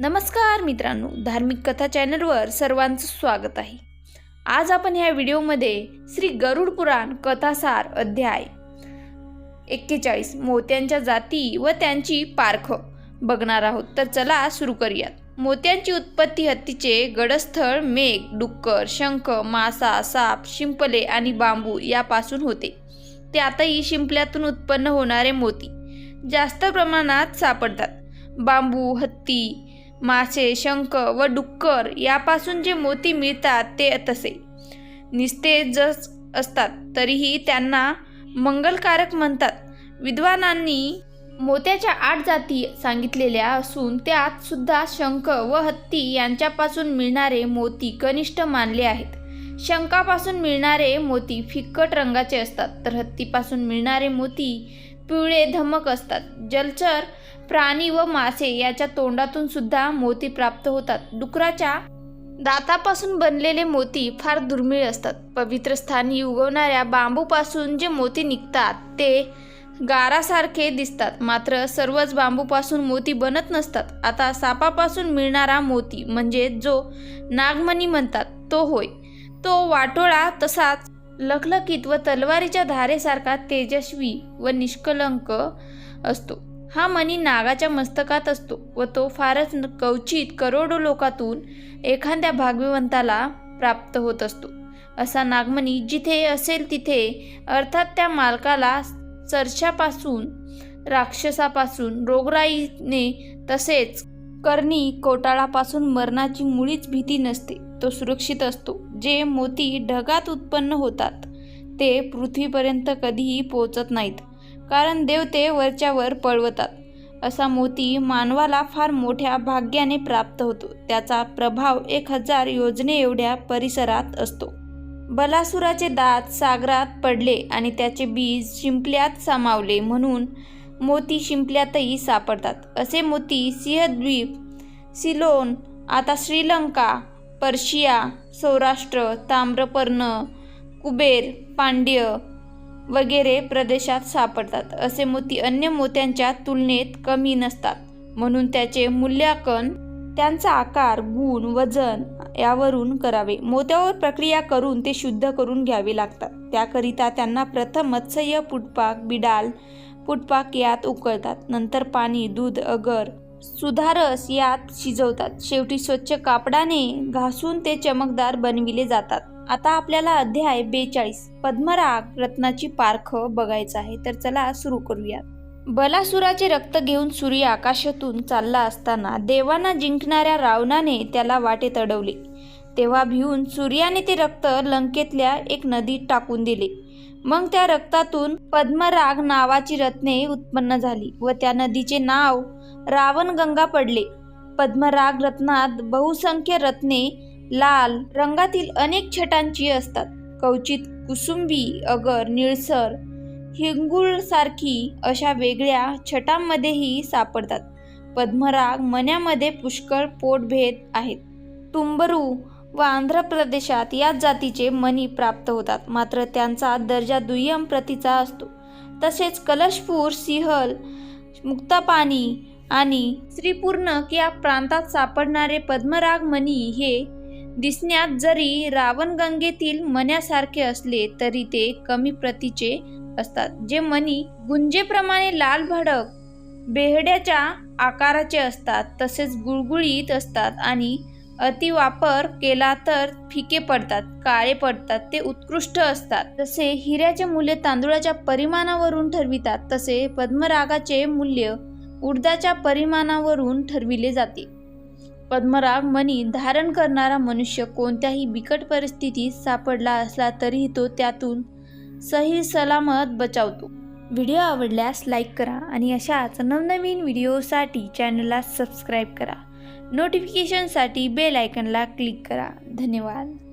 नमस्कार मित्रांनो धार्मिक कथा चॅनलवर सर्वांचं स्वागत आहे. आज आपण ह्या व्हिडिओमध्ये श्री गरुड पुराण कथासार अध्याय एक्केचाळीस मोत्यांच्या जाती व त्यांची पारख बघणार आहोत. तर चला सुरू करूयात. मोत्यांची उत्पत्ती हत्तीचे गडस्थळ मेघ डुक्कर शंख मासा साप शिंपले आणि बांबू यापासून होते. ते आताही शिंपल्यातून उत्पन्न होणारे मोती जास्त प्रमाणात सापडतात. बांबू हत्ती मासे शंख व डुक्कर यापासून जे मोती मिळतात ते तसे. निस्तेजच असतात तरीही त्यांना मंगलकारक म्हणतात. विद्वानांनी मोत्याच्या आठ जाती सांगितलेल्या असून त्यात सुद्धा शंख व हत्ती यांच्यापासून मिळणारे मोती कनिष्ठ मानले आहेत. शंखापासून मिळणारे मोती फिक्कट रंगाचे असतात तर हत्तीपासून मिळणारे मोती पिवळे धमक असतात. जलचर प्राणी व मासे याच्या तोंडातून सुद्धा मोती प्राप्त होतात. डुकराच्या दातापासून बनलेले मोती फार दुर्मिळ असतात. पवित्र स्थानी उगवणाऱ्या बांबूपासून जे मोती निघतात ते गारासारखे दिसतात. मात्र सर्वच बांबूपासून मोती बनत नसतात. आता सापापासून मिळणारा मोती म्हणजे जो नागमणी म्हणतात तो होय. तो वाटोळा तसाच लखलखीत व तलवारीच्या धारेसारखा तेजस्वी व निष्कलंक असतो. हा मणी नागाच्या मस्तकात असतो व तो फारच कवचित करोडो लोकातून एखाद्या भाग्यवंताला प्राप्त होत असतो. असा नागमणी जिथे असेल तिथे अर्थात त्या मालकाला चरशापासून राक्षसापासून रोगराईने तसेच कर्णी कोटाळापासून मरणाची मुळीच भीती नसते. तो सुरक्षित असतो. जे मोती ढगात उत्पन्न होतात ते पृथ्वीपर्यंत कधीही पोचत नाहीत कारण देव ते वरच्यावर पळवतात. असा मोती मानवाला फार मोठ्या भाग्याने प्राप्त होतो. त्याचा प्रभाव एक हजार योजने एवढ्या परिसरात असतो. बलासुराचे दात सागरात पडले आणि त्याचे बीज शिंपल्यात सामावले म्हणून मोती शिंपल्यातही सापडतात. असे मोती सिंहद्वीप सिलोन आता श्रीलंका पर्शिया सौराष्ट्र ताम्रपर्ण कुबेर पांड्य वगैरे प्रदेशात सापडतात. असे मोती अन्य मोत्यांच्या तुलनेत कमी नसतात. म्हणून त्याचे मूल्यांकन त्यांचा आकार गुण वजन यावरून करावे. मोत्यावर प्रक्रिया करून ते शुद्ध करून घ्यावे लागतात. त्याकरिता त्यांना प्रथम मत्स्य पुटपाक बिडाल पुटपाक यात उकळतात. नंतर पाणी दूध अगर सुधारस यात शिजवतात. शेवटी स्वच्छ कापडाने घासून ते चमकदार बनविले जातात. आता आपल्याला अध्याय बेचाळीस पद्मराग रत्नाची पारख बघायचं आहे तर चला सुरू करूयात. बलासुराचे रक्त घेऊन सूर्य आकाशातून चालला असताना देवांना जिंकणाऱ्या रावणाने त्याला वाटेत अडवले तेव्हा भिवून सूर्याने ते रक्त लंकेतल्या एक नदीत टाकून दिले. मग त्या रक्तातून पद्मराग नावाची रत्ने उत्पन्न झाली व त्या नदीचे नाव रावणगंगा पडले. पद्मराग रत्नात बहुसंख्य रत्ने लाल रंगातील अनेक छटांची असतात. कवचित कुसुंबी अगर निळसर हिंगुळसारखी अशा वेगळ्या छटांमध्येही सापडतात. पद्मराग मण्यामध्ये पुष्कळ पोटभेद आहेत. तुंबरू व आंध्र प्रदेशात याच जातीचे मणी प्राप्त होतात. मात्र त्यांचा दर्जा दुय्यम प्रतीचा असतो. तसेच कलशपूर सिंहल मुक्तापानी आणि श्रीपूर्णक या प्रांतात सापडणारे पद्मराग मणी हे दिसण्यात जरी रावणगंगेतील मण्यासारखे असले तरी ते कमी प्रतीचे असतात. जे मणी गुंजेप्रमाणे लाल भडक बेहड्याच्या आकाराचे असतात तसेच गुळगुळीत असतात आणि अतिवापर केला तर फिके पडतात काळे पडतात ते उत्कृष्ट असतात. तसे हिऱ्याचे मूल्य तांदुळाच्या परिमाणावरून ठरवितात तसे पद्मरागाचे मूल्य उडदाच्या परिमाणावरून ठरविले जाते. पद्मराग मणी धारण करणारा मनुष्य कोणत्याही बिकट परिस्थितीत सापडला असला तरीही तो त्यातून सही सलामत बचावतो. व्हिडिओ आवडल्यास लाईक करा आणि अशाच नवनवीन व्हिडिओसाठी चॅनलला सबस्क्राईब करा. नोटिफिकेशनसाठी बेल आयकनला क्लिक करा. धन्यवाद.